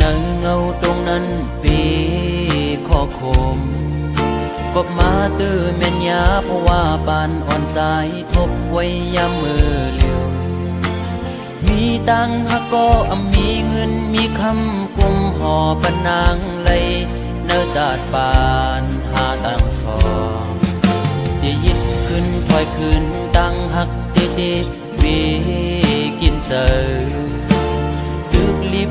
นอเงาตรงนั้นปีข้อคมกบมาตื้อแม่นยาเพราะว่าบานอ่อนสายทบไว้ยามมือเลียวมีตังหักก็อำมีเงินมีคำกุมห่อปนางเลยเนื้อจาดบานหาตังสองที่ยิดขึ้นถอยขึ้นตังหักเตเตวีกินเจอตึกลิบ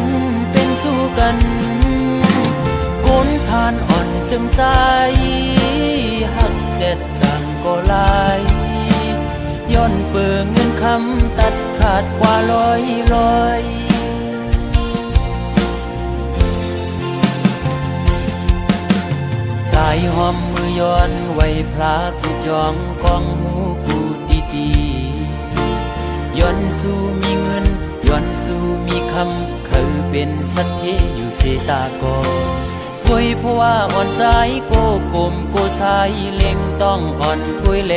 จึงใจหักเจ็ดจังก็ลายย้อนเปือเงินคำตัดขาดกว่าลอยลอยสายหอมมือย้อนไว้พลากูจองกองหมูกูดีดีย้อนสู้มีเงินย้อนสู้มีคำเคยเป็นสัตเทอยู่เสตากอ คุยเพราะว่าอ่อนใจโกกลมโกสายเล็งต้องอ่อนคุยเล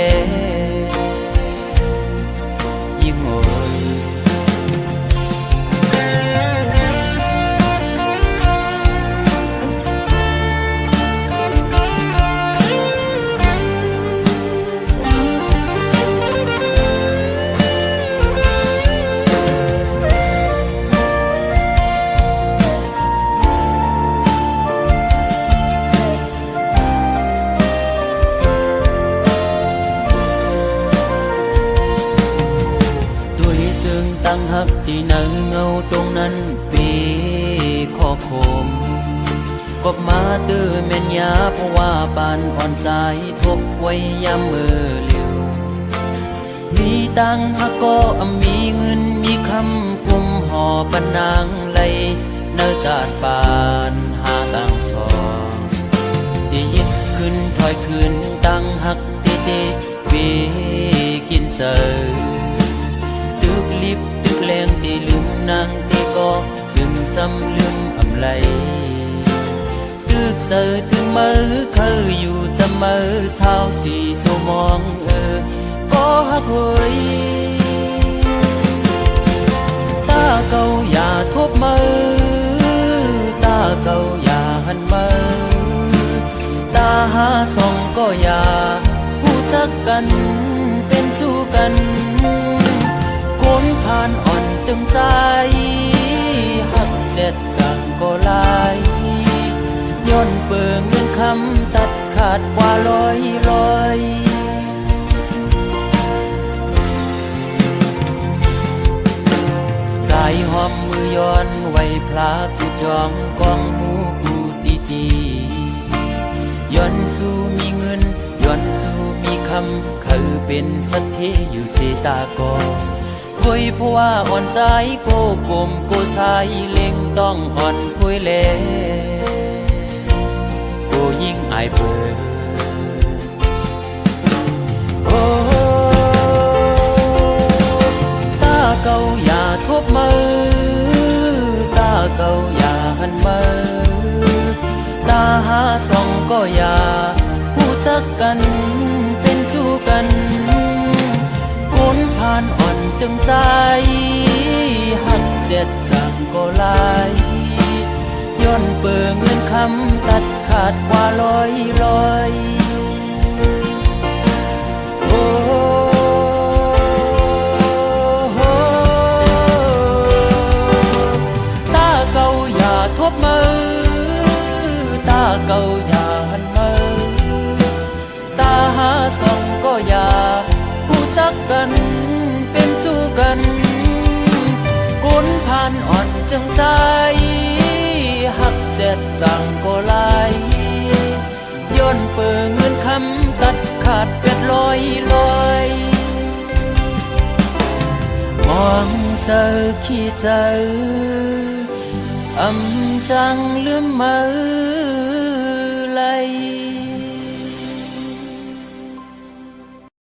จึงตั้งหักที่เนอเงาตรงนั้นปีข้อคมกบมาตื้อแม่นยาเพราะว่าปานอ่อนสายทบไว้ยามมือเลียวมีตังหักก็อมีเงินมีคำกุมห่อปนางไหลเนื้อจาดปานหาตังสองที่ยิดขึ้นถอยขึ้นตังหักเตเตวีกินเจอ นางตีก็จึงซ้ำลืมอำไลตึกเจอถึงมือเคยอยู่จะมือเช้าสี่ชั่วโมงเออ ก็หักเฮ้ยตาเก่าอย่าทบมือตาเก่าอย่าหันมือตาหาส่องก็อย่าผู้จักกัน จึงใจหักเจ็ดจังก็ลายย้อนเปิงเงินคำตัดขาดกว่าลอยลอยสายหอมมือย้อนไว้พลากูจองกองมูกูดีดีย้อนสู้มีเงินย้อนสู้มีคำเคยเป็นสัตเทอยู่เสตากอ คุยเพราะว่าอ่อนใจโกกลมโกสายเล็งต้องอ่อนคุยเลโกยิ่งอายเปิดโอ้ตาเก่าอย่าทบมือตาเก่าอย่าหันมือตาหาส่องก็อย่าผู้จักกัน จึงใจ หักเจ็ดจังก็ลายย้อนเปิงเงินคำตัดขาดกว่าลอยลอยโอ้ตาเก่าอย่าทบมือ ตาเก่าอย่าหันมือ ตาหาส่องก็อย่าผู้จักกัน จังใจหักเจ็ดจังก็ลายย้อนเปิงเงินคำตัดขาดเป็ดลอยลอยมองเจอขี้เจออำจังลืมมือ